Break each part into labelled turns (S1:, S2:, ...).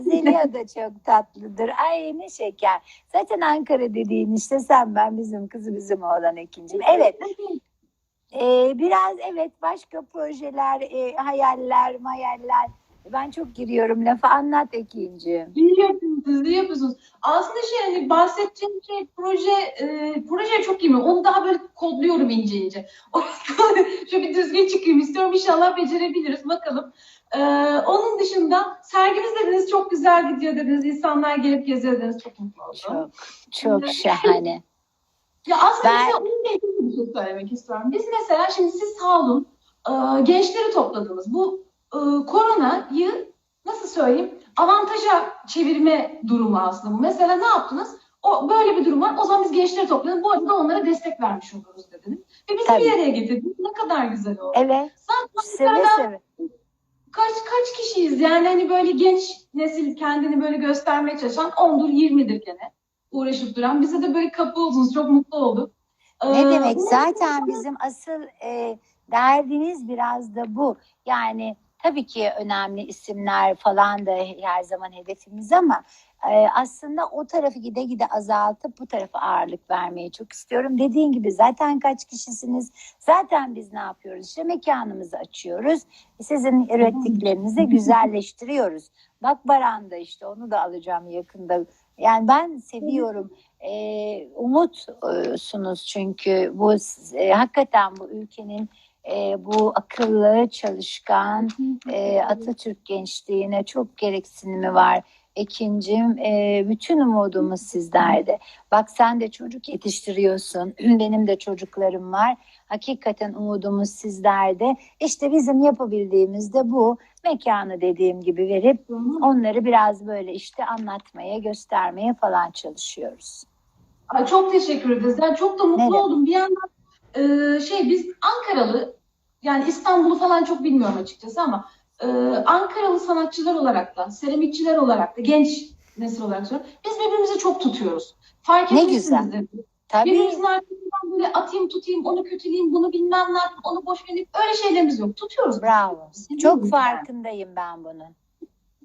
S1: Zeliha da çok tatlıdır. Ay ne şeker. Zaten Ankara dediğin işte sen ben bizim kızı bizim oğlan ikincim. Evet. Ee, biraz evet başka projeler, e, hayaller, mayaller. Ben çok giriyorum lafa anlat Ekin'cim.
S2: İyi yapıyorsunuz, iyi yapıyorsunuz. Aslında şey hani bahsedeceğim şey proje, e, proje çok iyi mi? Onu daha böyle kodluyorum ince ince. Şöyle bir düzgün çıkayım istiyorum. İnşallah becerebiliriz. Bakalım. Ee, onun dışında sergimiz dediniz çok güzel gidiyor dediniz. İnsanlar gelip geziyor dediniz. Çok mutlu oldum.
S1: Çok çok şahane.
S2: Ya aslında
S1: Ben-
S2: size ilgili bir şey söylemek istiyorum. Biz mesela şimdi siz sağ olun e, gençleri topladınız. Bu e, koronayı nasıl söyleyeyim avantaja çevirme durumu aslında bu. Mesela ne yaptınız? O böyle bir durum var. O zaman biz gençleri topladık. Bu arada onlara destek vermiş oluruz dediniz. Ve bizi
S1: Tabii.
S2: bir araya getirdiniz. Ne kadar güzel oldu.
S1: Evet
S2: Zaten
S1: seve seve.
S2: kaç kaç kişiyiz? Yani hani böyle genç nesil kendini böyle göstermeye çalışan 10'dur 20'dir gene uğraşıp duran. Bize de böyle kapı oldunuz. Çok mutlu olduk.
S1: Ne
S2: Ee,
S1: demek? Zaten bizim asıl e, derdimiz biraz da bu. Yani tabii ki önemli isimler falan da her zaman hedefimiz ama e, aslında o tarafı gide gide azaltıp bu tarafa ağırlık vermeyi çok istiyorum. Dediğin gibi zaten kaç kişisiniz? Zaten biz ne yapıyoruz? İşte mekanımızı açıyoruz. Sizin ürettiklerinizi güzelleştiriyoruz. Bak Baran'da işte onu da alacağım yakında. Yani ben seviyorum. Ee, umutsunuz çünkü bu e, hakikaten bu ülkenin e, bu akıllı, çalışkan e, Atatürk gençliğine çok gereksinimi var. Ekincim, e, bütün umudumuz sizlerde. Bak sen de çocuk yetiştiriyorsun. Benim de çocuklarım var. Hakikaten umudumuz sizlerde. İşte bizim yapabildiğimiz de bu. Mekanı dediğim gibi verip onları biraz böyle işte anlatmaya, göstermeye falan çalışıyoruz.
S2: Ay, çok teşekkür ederiz. Yani çok da mutlu
S1: Evet.
S2: oldum. Bir yandan e, şey biz Ankaralı yani İstanbul'u falan çok bilmiyorum açıkçası ama e, Ankaralı sanatçılar olarak da, seramikçiler olarak da, genç nesil olarak söylüyorum. Biz birbirimizi çok tutuyoruz. Fark
S1: Ne
S2: etmişsinizdir.
S1: Tabii.
S2: Birbirimizin arkasından böyle atayım tutayım, onu kötüleyeyim, bunu bilmem ne onu boş vereyim. Öyle şeylerimiz yok. Tutuyoruz.
S1: Bravo.
S2: Seviyoruz
S1: Çok
S2: yani.
S1: farkındayım ben bunun.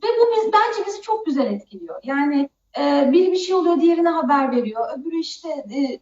S2: Ve bu biz, bence bizi çok güzel etkiliyor. Yani e, biri bir şey oluyor, diğerine haber veriyor. Öbürü işte e,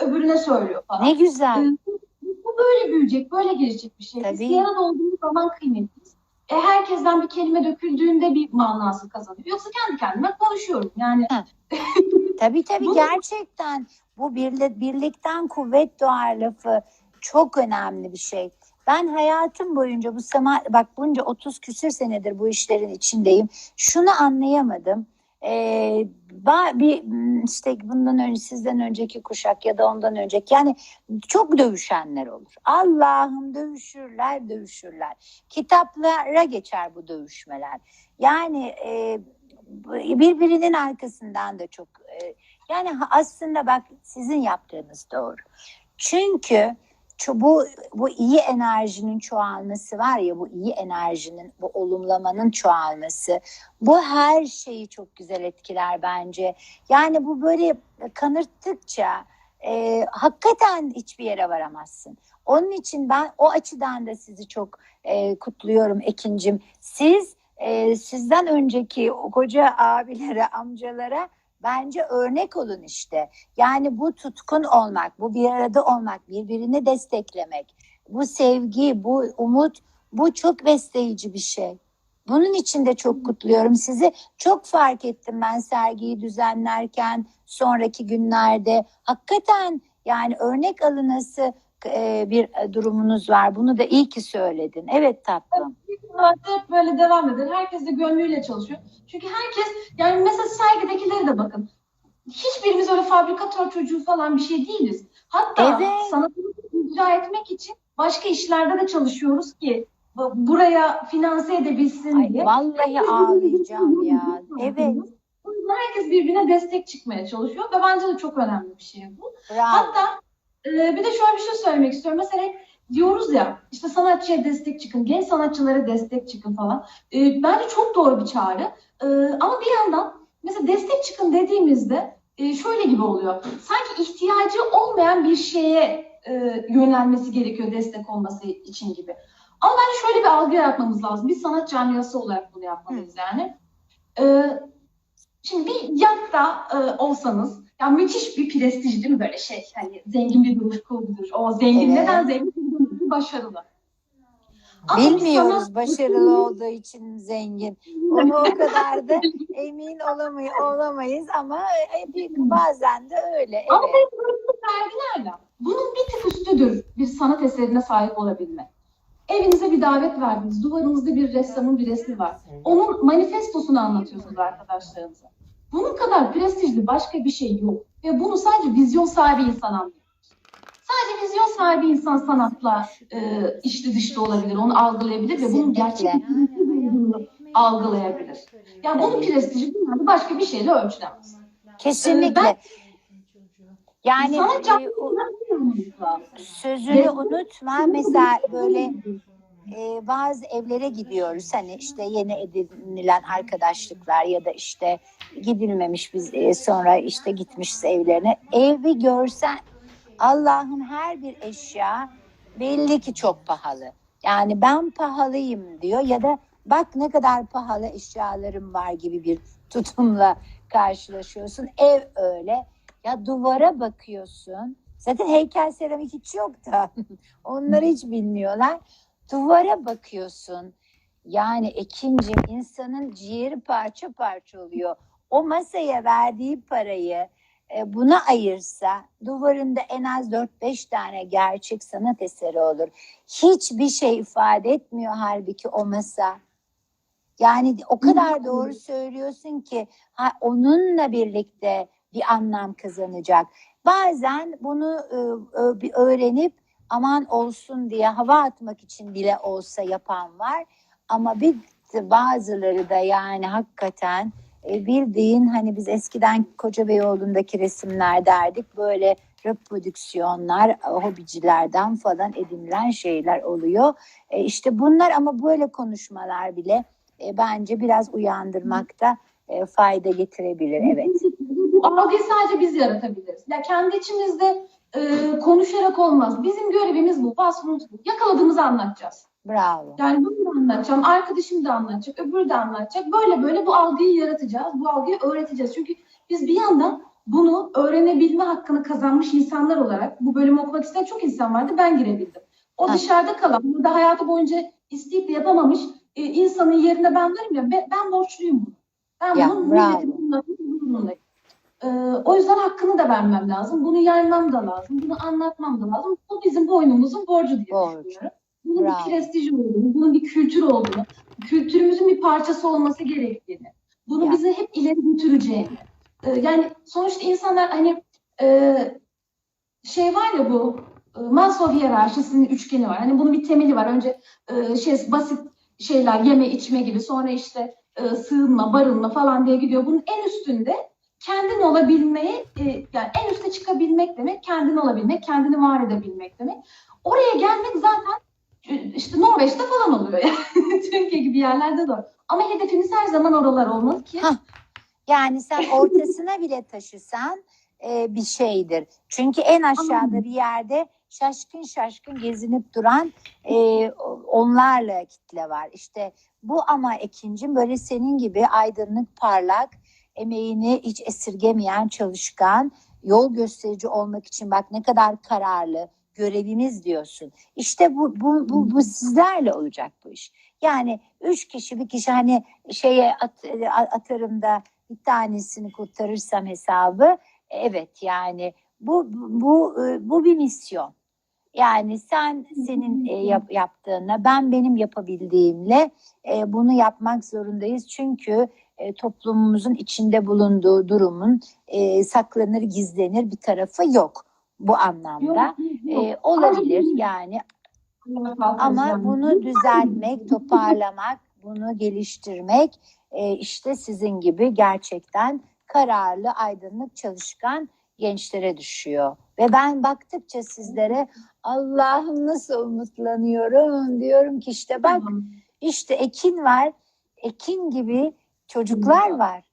S2: öbürüne söylüyor falan.
S1: Ne güzel.
S2: E, bu, böyle büyüyecek, böyle gelişecek bir şey. Biz
S1: Tabii.
S2: bir arada olduğumuz zaman kıymetliyiz. E, herkesten bir kelime döküldüğünde bir manası kazanıyor. Yoksa kendi kendime konuşuyorum. Yani
S1: Tabii tabii
S2: Bu-
S1: gerçekten bu birlik, birlikten kuvvet doğar lafı çok önemli bir şey. Ben hayatım boyunca bu sema bak bunca 30 küsür senedir bu işlerin içindeyim. Şunu anlayamadım. Ba- bir m, işte bundan önce sizden önceki kuşak ya da ondan önceki yani çok dövüşenler olur. Allah'ım dövüşürler dövüşürler. Kitaplara geçer bu dövüşmeler. Yani e, birbirinin arkasından da çok e, yani aslında bak sizin yaptığınız doğru. Çünkü bu bu iyi enerjinin çoğalması var ya bu iyi enerjinin bu olumlamanın çoğalması bu her şeyi çok güzel etkiler bence. Yani bu böyle kanırttıkça e, hakikaten hiçbir yere varamazsın. Onun için ben o açıdan da sizi çok e, kutluyorum Ekincim. Siz e, sizden önceki koca abilere, amcalara bence örnek olun işte. Yani bu tutkun olmak, bu bir arada olmak, birbirini desteklemek, bu sevgi, bu umut, bu çok besleyici bir şey. Bunun için de çok kutluyorum sizi. Çok fark ettim ben sergiyi düzenlerken sonraki günlerde. Hakikaten yani örnek alınası e, bir e, durumunuz var. Bunu da iyi ki söyledin. Evet tatlım.
S2: hep böyle devam eder. Herkes de gönlüyle çalışıyor. Çünkü herkes yani mesela sergidekilere de bakın. Hiçbirimiz öyle fabrikatör çocuğu falan bir şey değiliz. Hatta
S1: Evet.
S2: sanatımızı icra etmek için başka işlerde de çalışıyoruz ki bu- buraya finanse edebilsin
S1: Ay,
S2: diye.
S1: vallahi ağlayacağım ya. Evet.
S2: Herkes birbirine destek çıkmaya çalışıyor ve bence de çok önemli bir şey bu.
S1: Bravo.
S2: Hatta e, bir de şöyle bir şey söylemek istiyorum. Mesela diyoruz ya işte sanatçıya destek çıkın, genç sanatçılara destek çıkın falan. E, bence çok doğru bir çağrı. E, ama bir yandan mesela destek çıkın dediğimizde e, şöyle gibi oluyor. Sanki ihtiyacı olmayan bir şeye e, yönelmesi gerekiyor destek olması için gibi. Ama bence şöyle bir algı yaratmamız lazım. Biz sanat camiası olarak bunu yapmalıyız yani. Ee, şimdi bir yatta e, olsanız ya müthiş bir prestij değil mi böyle şey hani zengin bir bir duruş. O zengin
S1: Evet.
S2: neden zengin? Çünkü başarılı. Ama
S1: Bilmiyoruz
S2: sanat-
S1: başarılı olduğu için zengin. Onu o kadar da emin olamay olamayız ama e, bazen de öyle.
S2: Ama
S1: Evet.
S2: bu vergilerle bunun bir tık üstüdür bir sanat eserine sahip olabilmek. Evinize bir davet verdiniz. Duvarınızda bir ressamın bir resmi var. Onun manifestosunu anlatıyorsunuz arkadaşlarınıza. Bunun kadar prestijli başka bir şey yok. Ve bunu sadece vizyon sahibi insan anlıyor. Sadece vizyon sahibi insan sanatla e, içli dışlı olabilir, onu algılayabilir ve bunun gerçek algılayabilir. Yani bunun prestiji dünyada başka bir şeyle ölçülemez.
S1: Kesinlikle.
S2: Ben-
S1: Yani
S2: Sanat
S1: e, sözünü unutma. Mesela böyle e, bazı evlere gidiyoruz. Hani işte yeni edinilen arkadaşlıklar ya da işte gidilmemiş biz e, sonra işte gitmişiz evlerine. Evi görsen Allah'ım her bir eşya belli ki çok pahalı. Yani ben pahalıyım diyor ya da bak ne kadar pahalı eşyalarım var gibi bir tutumla karşılaşıyorsun. Ev öyle. Ya duvara bakıyorsun. Zaten heykel seramik hiç yok da. Onları hiç bilmiyorlar. Duvara bakıyorsun. Yani Ekincim insanın ciğeri parça parça oluyor. O masaya verdiği parayı e, buna ayırsa duvarında en az 4-5 tane gerçek sanat eseri olur. Hiçbir şey ifade etmiyor halbuki o masa. Yani o kadar doğru söylüyorsun ki ha, onunla birlikte bir anlam kazanacak. Bazen bunu e, bir öğrenip aman olsun diye hava atmak için bile olsa yapan var. Ama bir bazıları da yani hakikaten e, bildiğin hani biz eskiden Kocabeyoğlu'ndaki resimler derdik böyle reprodüksiyonlar e, hobicilerden falan edinilen şeyler oluyor. E, işte bunlar ama böyle konuşmalar bile e, bence biraz uyandırmakta e, fayda getirebilir. Evet.
S2: Algıyı sadece biz yaratabiliriz. Ya kendi içimizde e, konuşarak olmaz. Bizim görevimiz bu, vasfımız bu. Yakaladığımızı anlatacağız.
S1: Bravo.
S2: Yani bunu da anlatacağım, arkadaşım da anlatacak, öbürü de anlatacak. Böyle böyle bu algıyı yaratacağız, bu algıyı öğreteceğiz. Çünkü biz bir yandan bunu öğrenebilme hakkını kazanmış insanlar olarak bu bölümü okumak isteyen çok insan vardı. Ben girebildim. O
S1: Ha.
S2: dışarıda kalan, burada hayatı boyunca isteyip de yapamamış e, insanın yerine ben varım ya, ben, ben borçluyum bunu. Ben
S1: Ya,
S2: bunun
S1: bravo.
S2: bununla, bununla. Ee, o yüzden hakkını da vermem lazım. Bunu yaymam da lazım. Bunu anlatmam da lazım. Bu bizim boynumuzun borcu diye
S1: Borcu.
S2: düşünüyorum. Bunun
S1: Bravo.
S2: bir prestiji olduğunu, bunun bir kültür olduğunu, kültürümüzün bir parçası olması gerektiğini, bunu
S1: Ya.
S2: bizi hep ileri götüreceğini. Ee, yani sonuçta insanlar hani e, şey var ya bu e, Maslow hiyerarşisinin üçgeni var. Hani bunun bir temeli var. Önce e, şey basit şeyler yeme içme gibi sonra işte e, sığınma, barınma falan diye gidiyor. Bunun en üstünde kendin olabilmeyi e, yani en üste çıkabilmek demek, kendin olabilmek, kendini var edebilmek demek. Oraya gelmek zaten e, işte Norveç'te falan oluyor yani. Türkiye gibi yerlerde de. Ama hedefimiz her zaman oralar olmalı ki.
S1: Ha. Yani sen ortasına bile taşısan e, bir şeydir. Çünkü en aşağıda bir yerde şaşkın şaşkın gezinip duran e, onlarla kitle var. İşte bu ama ikinci böyle senin gibi aydınlık, parlak, emeğini hiç esirgemeyen, çalışkan, yol gösterici olmak için bak ne kadar kararlı, görevimiz diyorsun. İşte bu, bu, bu, bu sizlerle olacak bu iş. Yani üç kişi bir kişi hani şeye at, atarım da bir tanesini kurtarırsam hesabı evet yani bu bu bu bir misyon. Yani sen senin e, yap, yaptığına ben benim yapabildiğimle e, bunu yapmak zorundayız. Çünkü e, toplumumuzun içinde bulunduğu durumun e, saklanır gizlenir bir tarafı yok bu anlamda. E, olabilir yani. Ama bunu düzeltmek, toparlamak, bunu geliştirmek e, işte sizin gibi gerçekten kararlı, aydınlık, çalışkan gençlere düşüyor. Ve ben baktıkça sizlere Allah'ım nasıl umutlanıyorum? diyorum ki işte bak işte Ekin var, Ekin gibi çocuklar var.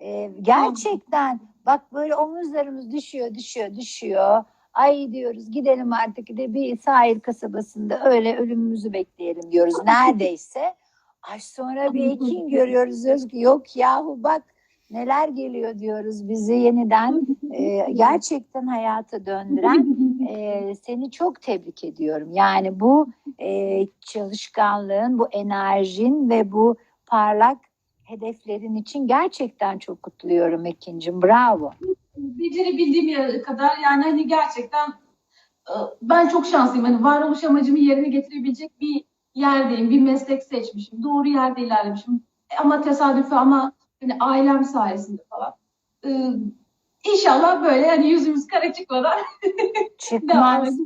S1: E, gerçekten bak böyle omuzlarımız düşüyor, düşüyor, düşüyor. Ay diyoruz gidelim artık de bir sahil kasabasında öyle ölümümüzü bekleyelim diyoruz neredeyse. Ay sonra bir Ekin görüyoruz diyoruz ki yok yahu bak neler geliyor diyoruz bizi yeniden e, gerçekten hayata döndüren e, seni çok tebrik ediyorum. Yani bu e, çalışkanlığın, bu enerjin ve bu parlak hedeflerin için gerçekten çok kutluyorum Ekin'cim. Bravo.
S2: Becerebildiğim kadar yani hani gerçekten e, ben çok şanslıyım. Hani varoluş amacımı yerine getirebilecek bir yerdeyim. Bir meslek seçmişim. Doğru yerde ilerlemişim. E, Ama tesadüfi ama hani ailem sayesinde falan. E, İnşallah böyle hani yüzümüz kara çıkmadan
S1: Çıkmaz.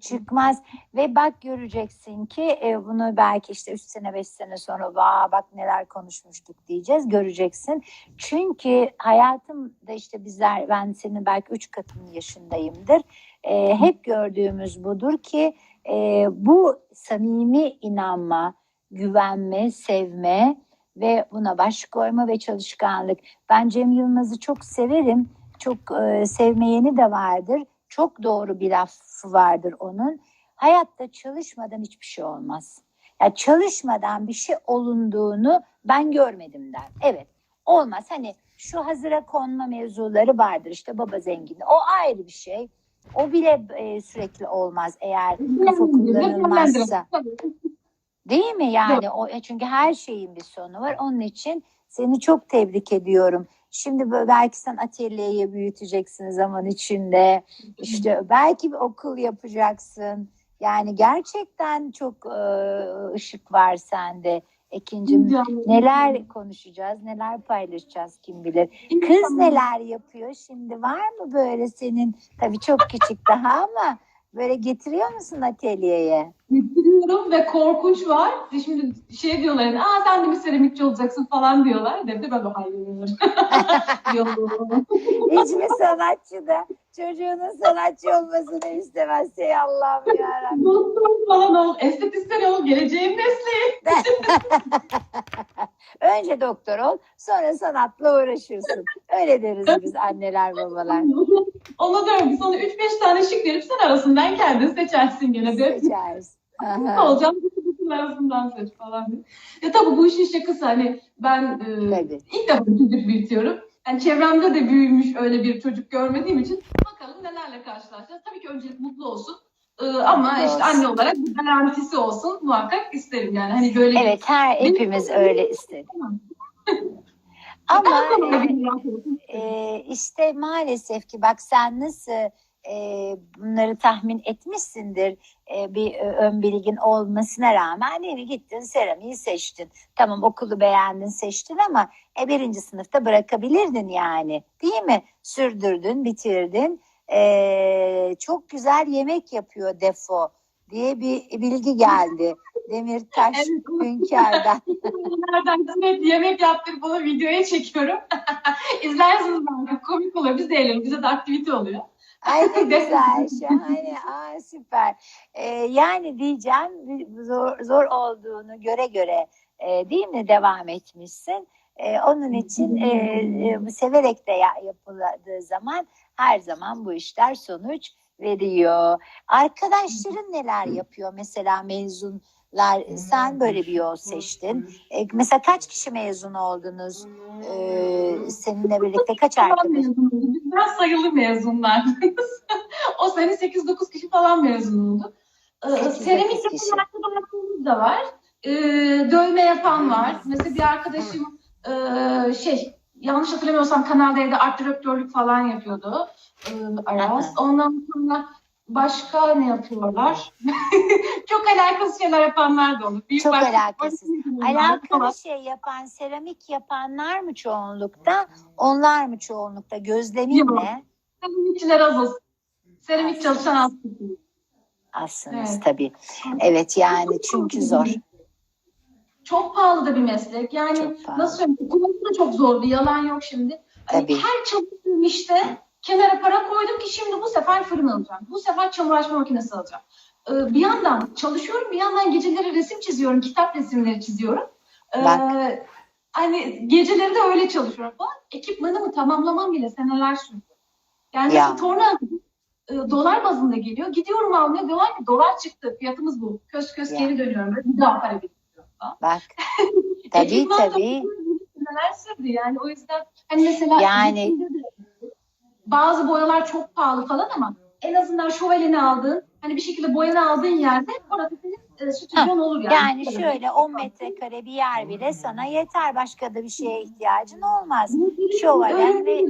S1: Çıkmaz ve bak göreceksin ki e, bunu belki işte 3 sene 5 sene sonra vaa bak neler konuşmuştuk diyeceğiz göreceksin. Çünkü hayatımda işte bizler ben senin belki 3 katın yaşındayımdır. E, hep gördüğümüz budur ki e, bu samimi inanma, güvenme, sevme ve buna baş koyma ve çalışkanlık. Ben Cem Yılmaz'ı çok severim. Çok e, sevmeyeni de vardır. Çok doğru bir lafı vardır onun. Hayatta çalışmadan hiçbir şey olmaz. Ya çalışmadan bir şey olunduğunu ben görmedim der. Evet olmaz. Hani şu hazıra konma mevzuları vardır. İşte baba zengini. O ayrı bir şey. O bile e, sürekli olmaz eğer kafa kullanılmazsa. Değil mi yani? O e, çünkü her şeyin bir sonu var. Onun için seni çok tebrik ediyorum. Şimdi böyle belki sen atölyeyi büyüteceksin zaman içinde. İşte belki bir okul yapacaksın. Yani gerçekten çok e, ışık var sende. Ekincim neler konuşacağız, neler paylaşacağız kim bilir. Kız neler yapıyor şimdi var mı böyle senin tabii çok küçük daha ama böyle getiriyor musun atölyeye?
S2: Getiriyorum ve korkunç var. Şimdi şey diyorlar yani, aa sen de mi seramikçi olacaksın falan diyorlar. Dedim de ben de hayır. Yok.
S1: Hiç mi sanatçı da çocuğunun sanatçı olmasını istemez ey Allah'ım yarabbim.
S2: Doktor falan ol, estetisyen ol, geleceğin mesleği.
S1: Önce doktor ol sonra sanatla uğraşırsın. Öyle deriz biz anneler babalar.
S2: Ona diyorum ki sana 3-5 tane şık verip sen arasından kendin seçersin gene de.
S1: Seçeriz.
S2: Ne olacağım? Arasından seç falan diye. Ya tabii bu işin şakası hani ben e,
S1: Tabii.
S2: ilk defa çocuk büyütüyorum. Yani çevremde de büyümüş öyle bir çocuk görmediğim için bakalım nelerle karşılaşacağız. Tabii ki öncelik mutlu olsun. E, ama işte anne olarak bir garantisi olsun muhakkak isterim yani. Hani böyle bir-
S1: Evet her hepimiz öyle istedik. Ama e,
S2: bir
S1: e, işte maalesef ki bak sen nasıl e, bunları tahmin etmişsindir e, bir e, ön bilgin olmasına rağmen mi? Gittin seramiği seçtin. Tamam okulu beğendin seçtin ama e, birinci sınıfta bırakabilirdin yani değil mi? Sürdürdün bitirdin. E, çok güzel yemek yapıyor Defo diye bir bilgi geldi. Demirtaş
S2: Evet,
S1: Hünkâr'dan.
S2: Nereden kısmet yemek yaptırıp bunu videoya çekiyorum. İzlersiniz belki komik oluyor. Biz de eğleniyoruz. Bize de aktivite oluyor.
S1: Ay ne güzel şahane. Aa süper. Ee, yani diyeceğim zor, zor olduğunu göre göre e, değil mi devam etmişsin? Ee, onun için e, e, severek de ya- yapıldığı zaman her zaman bu işler sonuç veriyor. Arkadaşların neler yapıyor mesela mezunlar? Sen böyle bir yol seçtin. Ee, mesela kaç kişi mezun oldunuz? Ee, seninle birlikte kaç arkadaş
S2: biraz sayılı mezunlar. o sene 8-9 kişi falan mezun oldu. Ee,
S1: 8-9
S2: Seramik yapan arkadaşlarımız da var. Ee, dövme yapan var. Mesela bir arkadaşım e, şey yanlış hatırlamıyorsam Kanal D'de art direktörlük falan yapıyordu. Ee, Aras. Ondan sonra başka ne yapıyorlar? Çok alakasız şeyler yapanlar da olur. Büyük
S1: Çok
S2: başka-
S1: alakasız. Alakalı şey yapan, seramik yapanlar mı çoğunlukta, onlar mı çoğunlukta? Gözlemin
S2: Yok.
S1: ne?
S2: Seramikçiler az olsun. Seramik çalışan az.
S1: Azsınız
S2: Evet.
S1: tabii. Evet yani çünkü zor.
S2: Çok pahalı da bir meslek. Yani
S1: Çok pahalı.
S2: nasıl söyleyeyim? Okuması da çok zordu. Yalan yok şimdi. Hani
S1: Tabii.
S2: her çalıştığım işte kenara para koydum ki şimdi bu sefer fırın alacağım. Bu sefer çamur açma makinesi alacağım. Ee, bir yandan çalışıyorum, bir yandan geceleri resim çiziyorum, kitap resimleri çiziyorum. Ee,
S1: Bak.
S2: hani geceleri de öyle çalışıyorum falan. Ekipmanımı tamamlamam bile seneler sürdü. Yani
S1: Ya.
S2: torna e, dolar bazında geliyor. Gidiyorum almaya diyorlar ki dolar çıktı. Fiyatımız bu. Kös kös
S1: Ya.
S2: geri dönüyorum. Bir daha para biriktiriyorum. falan.
S1: Bak. Tabii tabii.
S2: Neler sürdü yani o yüzden hani mesela
S1: Yani-
S2: de bazı boyalar çok pahalı falan ama en azından şövaleni aldığın hani bir şekilde boyanı aldığın yerde orası senin e, stüdyon olur yani.
S1: Yani şöyle 10 metrekare bir yer bile sana yeter. Başka da bir şeye ihtiyacın olmaz. Şövalyen ve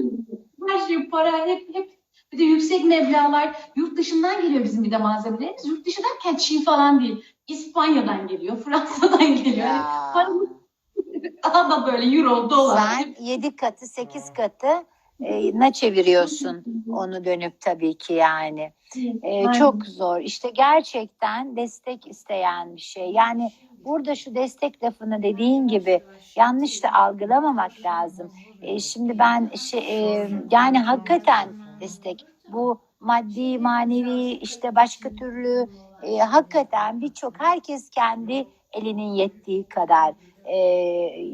S2: her şey para hep hep bir de yüksek meblağlar yurt dışından geliyor bizim bir de malzemelerimiz. Yurt dışı derken Çin falan değil. İspanya'dan geliyor, Fransa'dan geliyor. Yani
S1: Ya.
S2: paramız daha da böyle euro, dolar.
S1: sen 7 katı 8 katı ne çeviriyorsun onu dönüp tabii ki yani. E,
S2: Aynen.
S1: çok zor. İşte gerçekten destek isteyen bir şey. Yani burada şu destek lafını dediğin gibi yanlış da algılamamak lazım. E, şimdi ben şey, e, yani hakikaten destek bu maddi manevi işte başka türlü e, hakikaten birçok herkes kendi elinin yettiği kadar e,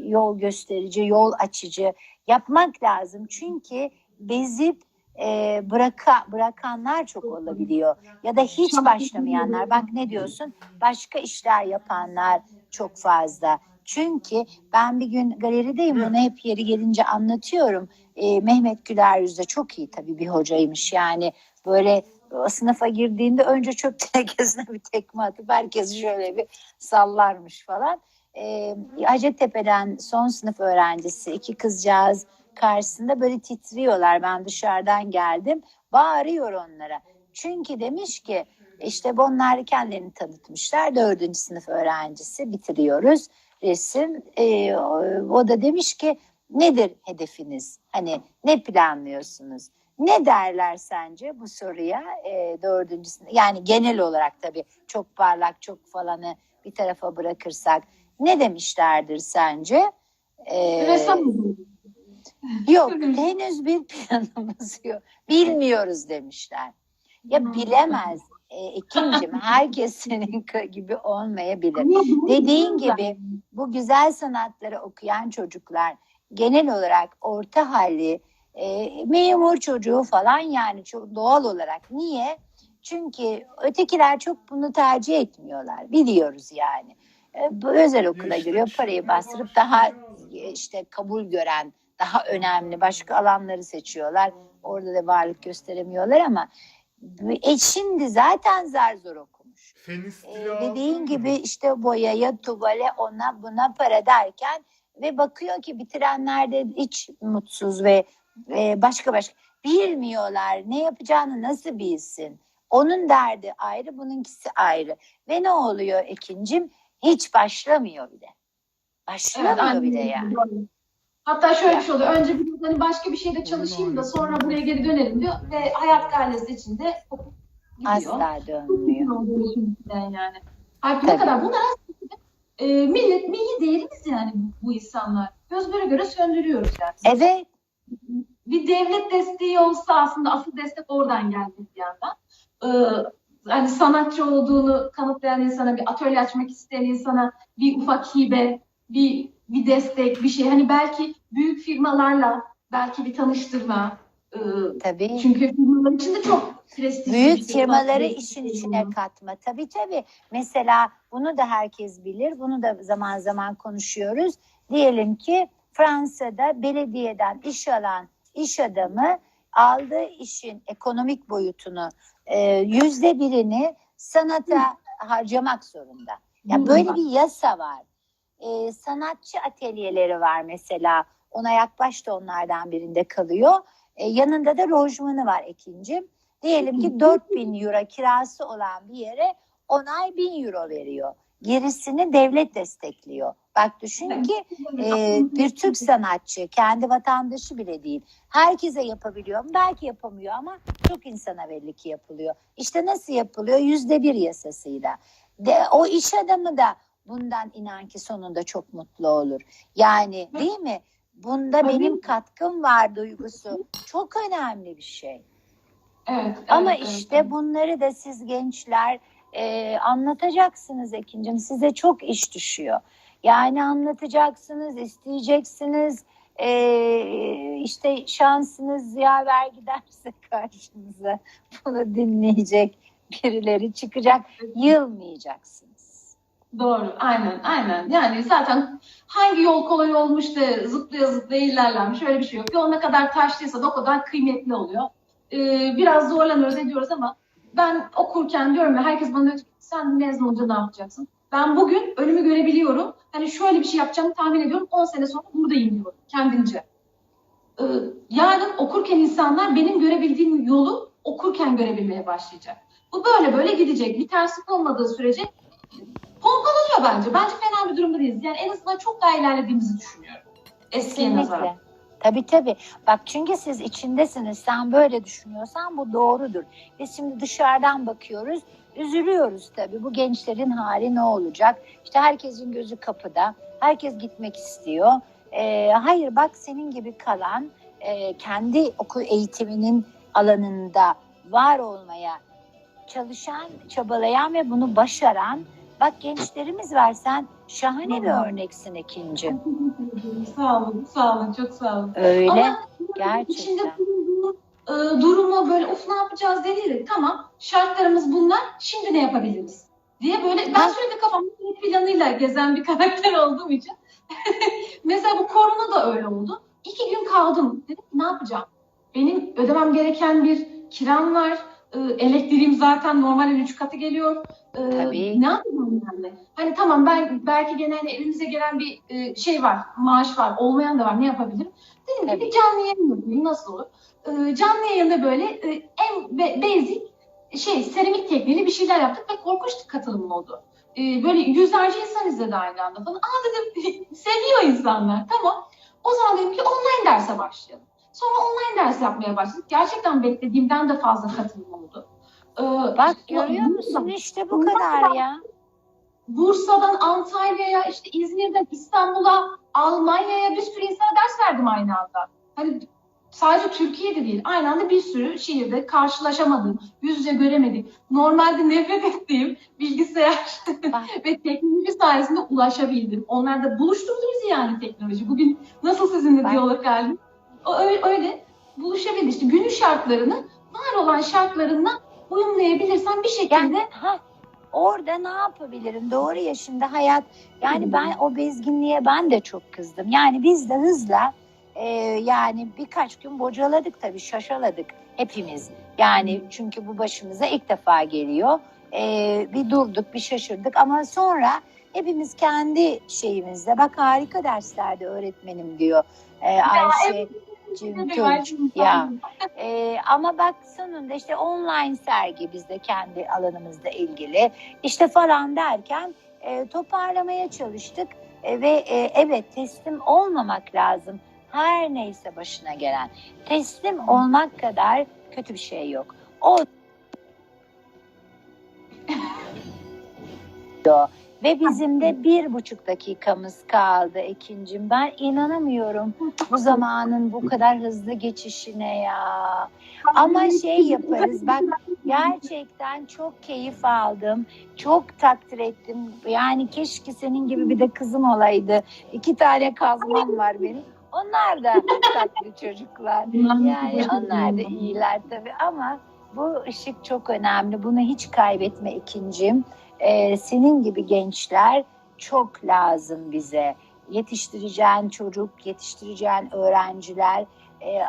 S1: yol gösterici, yol açıcı yapmak lazım. Çünkü bezip e, bıraka, bırakanlar çok olabiliyor. Ya da hiç başlamayanlar. Bak ne diyorsun? Başka işler yapanlar çok fazla. Çünkü ben bir gün galerideyim bunu hep yeri gelince anlatıyorum. E, Mehmet Güler Yüzde çok iyi tabii bir hocaymış. Yani böyle o sınıfa girdiğinde önce çöp tenekesine bir tekme atıp herkesi şöyle bir sallarmış falan. E, Hacettepe'den son sınıf öğrencisi iki kızcağız karşısında böyle titriyorlar. Ben dışarıdan geldim. Bağırıyor onlara. Çünkü demiş ki işte bunlar kendilerini tanıtmışlar. Dördüncü sınıf öğrencisi bitiriyoruz resim. Ee, o da demiş ki nedir hedefiniz? Hani ne planlıyorsunuz? Ne derler sence bu soruya e, dördüncü sınıf? Yani genel olarak tabii çok parlak çok falanı bir tarafa bırakırsak ne demişlerdir sence? Ee,
S2: Ressam?
S1: Yok henüz bir planımız yok. Bilmiyoruz demişler. Ya bilemez. E, ikincim herkes senin gibi olmayabilir. Dediğin gibi bu güzel sanatları okuyan çocuklar genel olarak orta halli e, memur çocuğu falan yani çok doğal olarak. Niye? Çünkü ötekiler çok bunu tercih etmiyorlar. Biliyoruz yani. E, bu özel okula giriyor parayı bastırıp daha e, işte kabul gören daha önemli başka alanları seçiyorlar. Orada da varlık gösteremiyorlar ama e, şimdi zaten zar zor okumuş.
S3: Fenistili
S1: Ee,
S3: aldın
S1: dediğin gibi işte boyaya, tuvale, ona buna para derken ve bakıyor ki bitirenler de hiç mutsuz ve e, başka başka bilmiyorlar ne yapacağını nasıl bilsin. Onun derdi ayrı, bununkisi ayrı. Ve ne oluyor Ekincim? Hiç başlamıyor bile. Başlamıyor
S2: Evet,
S1: bile yani.
S2: Doğru. Hatta şöyle
S1: Ya.
S2: bir şey oluyor. Önce bir hani başka bir şeyde çalışayım da sonra buraya geri dönerim diyor ve hayat gailesi içinde gidiyor.
S1: Asla dönmüyor.
S2: Yani. Halbuki ne kadar bunlar aslında e, millet milli değerimiz yani bu, bu insanlar. Göz göre göre söndürüyoruz yani.
S1: Evet,
S2: Bir devlet desteği olsa aslında asıl destek oradan geldi bir yandan. Ee, hani sanatçı olduğunu kanıtlayan insana, bir atölye açmak isteyen insana bir ufak hibe, bir bir destek, bir şey. Hani belki büyük firmalarla belki bir tanıştırma. Ee,
S1: tabii.
S2: çünkü firmalar için de çok prestijli
S1: Büyük
S2: şey.
S1: firmaları
S2: Prestijli
S1: işin
S2: bir
S1: içine katma. Tabii tabii. Mesela bunu da herkes bilir. Bunu da zaman zaman konuşuyoruz. Diyelim ki Fransa'da belediyeden iş alan iş adamı aldığı işin ekonomik boyutunu e, yüzde birini sanata harcamak zorunda. Ya
S2: Hı,
S1: böyle
S2: bak.
S1: bir yasa var. E, sanatçı atölyeleri var mesela. Ona yakbaş da onlardan birinde kalıyor. E, yanında da lojmanı var Ekincim. Diyelim ki 4000 euro kirası olan bir yere 10 ay 1000 euro veriyor. Gerisini devlet destekliyor. Bak düşün ki e, bir Türk sanatçı kendi vatandaşı bile değil. Herkese yapabiliyor mu? Belki yapamıyor ama çok insana belli ki yapılıyor. İşte nasıl yapılıyor? Yüzde bir yasasıyla. De, o iş adamı da bundan inan ki sonunda çok mutlu olur. Yani değil mi? Bunda
S2: Tabii.
S1: benim katkım var duygusu çok önemli bir şey.
S2: Evet,
S1: Ama
S2: evet,
S1: işte
S2: evet.
S1: bunları da siz gençler e, anlatacaksınız Ekin'cim. Size çok iş düşüyor. Yani anlatacaksınız, isteyeceksiniz. E, işte şansınız yaver giderse karşınıza bunu dinleyecek birileri çıkacak. Yılmayacaksınız.
S2: Doğru, aynen, aynen. Yani zaten hangi yol kolay olmuş da zıplaya zıplaya ilerlenmiş öyle bir şey yok. Yol ne kadar taşlıysa da o kadar kıymetli oluyor. Ee, biraz zorlanıyoruz ediyoruz ama ben okurken diyorum ya herkes bana diyor sen mezun olunca ne yapacaksın? Ben bugün önümü görebiliyorum. Hani şöyle bir şey yapacağımı tahmin ediyorum. 10 sene sonra buradayım diyorum kendimce. Ee, yarın okurken insanlar benim görebildiğim yolu okurken görebilmeye başlayacak. Bu böyle böyle gidecek. Bir terslik olmadığı sürece pompalanıyor bence. Bence fena bir durumda değiliz. Yani en azından çok daha ilerlediğimizi düşünüyorum. Eskiye nazaran.
S1: Tabii tabii. Bak çünkü siz içindesiniz. Sen böyle düşünüyorsan bu doğrudur. Biz şimdi dışarıdan bakıyoruz. Üzülüyoruz tabii. Bu gençlerin hali ne olacak? İşte herkesin gözü kapıda. Herkes gitmek istiyor. Ee, hayır bak senin gibi kalan e, kendi okul eğitiminin alanında var olmaya çalışan, çabalayan ve bunu başaran bak gençlerimiz var. Sen şahane bir
S2: Vallahi.
S1: örneksin ikinci.
S2: Sağ olun, sağ olun, çok sağ olun.
S1: Öyle.
S2: Ama
S1: gerçekten.
S2: içinde e, durumu böyle uf ne yapacağız değil. Tamam şartlarımız bunlar. Şimdi ne yapabiliriz? diye böyle ben
S1: Ha.
S2: sürekli kafamda bir planıyla gezen bir karakter olduğum için. Mesela bu korona da öyle oldu. İki gün kaldım. Dedim ne yapacağım? Benim ödemem gereken bir kiram var. E, elektriğim zaten normalin üç katı geliyor. E,
S1: Tabii.
S2: Ne yapacağım yani? Hani tamam ben belki gene hani evimize gelen bir e, şey var, maaş var, olmayan da var. Ne yapabilirim? Dedim ki
S1: Tabii.
S2: bir canlı yayın yapayım. Nasıl olur? E, canlı yayında böyle e, en be- basic şey seramik tekniğiyle bir şeyler yaptık ve korkunç katılım oldu. E, böyle yüzlerce insan izledi aynı anda falan. Aa dedim seviyor insanlar. Tamam. O zaman dedim ki online derse başlayalım. Sonra online ders yapmaya başladık. Gerçekten beklediğimden de fazla katılım oldu. Ee,
S1: Bak görüyor musun işte bu kadar ya.
S2: Bursa'dan Antalya'ya, işte İzmir'den İstanbul'a, Almanya'ya bir sürü insana ders verdim aynı anda. Hani sadece Türkiye'de değil, aynı anda bir sürü şehirde karşılaşamadım, yüz yüze göremedik. Normalde nefret ettiğim bilgisayar ve teknoloji sayesinde ulaşabildim. Onlar da buluşturdu bizi yani teknoloji. Bugün nasıl sizinle
S1: Bak.
S2: diyalog halinde? O öyle, öyle buluşabildi. İşte günün şartlarını, var olan şartlarına uyumlayabilirsen bir şekilde
S1: Yani ha orada ne yapabilirim? Doğru ya şimdi hayat yani ben o bezginliğe ben de çok kızdım. Yani biz de hızla e, yani birkaç gün bocaladık tabii şaşaladık hepimiz. Yani çünkü bu başımıza ilk defa geliyor. E, bir durduk bir şaşırdık ama sonra hepimiz kendi şeyimizde bak harika derslerde öğretmenim diyor. E, Ayşe Cim Tunç. Ya. Ee, ama bak sonunda işte online sergi bizde kendi alanımızda ilgili. İşte falan derken e, toparlamaya çalıştık. E, ve e, evet teslim olmamak lazım. Her neyse başına gelen. Teslim olmak kadar kötü bir şey yok. O ve bizim de bir buçuk dakikamız kaldı ikincim ben inanamıyorum bu zamanın bu kadar hızlı geçişine ya ama şey yaparız bak gerçekten çok keyif aldım. Çok takdir ettim. Yani keşke senin gibi bir de kızım olaydı. İki tane kazmam var benim. Onlar da tatlı çocuklar. Yani onlar da iyiler tabii ama bu ışık çok önemli. Bunu hiç kaybetme ikincim. Ee, senin gibi gençler çok lazım bize. Yetiştireceğin çocuk, yetiştireceğin öğrenciler, e,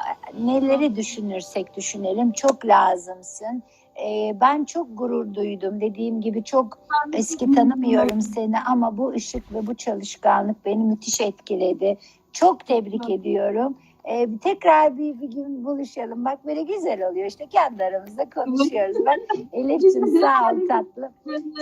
S1: neleri düşünürsek düşünelim çok lazımsın. E, ben çok gurur duydum. Dediğim gibi çok eski tanımıyorum seni ama bu ışık ve bu çalışkanlık beni müthiş etkiledi. Çok tebrik ediyorum. E, tekrar bir, bir gün buluşalım. Bak böyle güzel oluyor işte kendi aramızda konuşuyoruz. Bak Elif'ciğim sağ ol tatlım.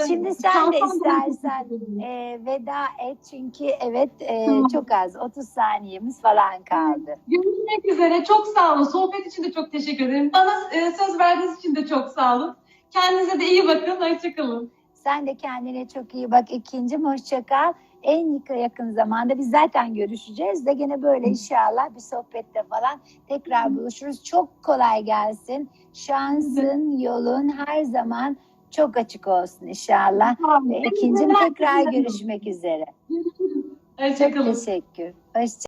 S1: Şimdi sen de istersen e, veda et çünkü evet e, çok az 30 saniyemiz falan kaldı.
S2: Görüşmek üzere. Çok sağ olun. Sohbet için de çok teşekkür ederim. Bana e, söz verdiğiniz için de çok sağ olun. Kendinize de iyi bakın. Hoşçakalın.
S1: Sen de kendine çok iyi bak ikincim hoşça kal. En yakın zamanda biz zaten görüşeceğiz de gene böyle inşallah bir sohbette falan tekrar buluşuruz. Çok kolay gelsin. Şansın, yolun her zaman çok açık olsun inşallah. Ve ikincim tekrar görüşmek üzere.
S2: Hoşçakalın.
S1: teşekkür. Hoşça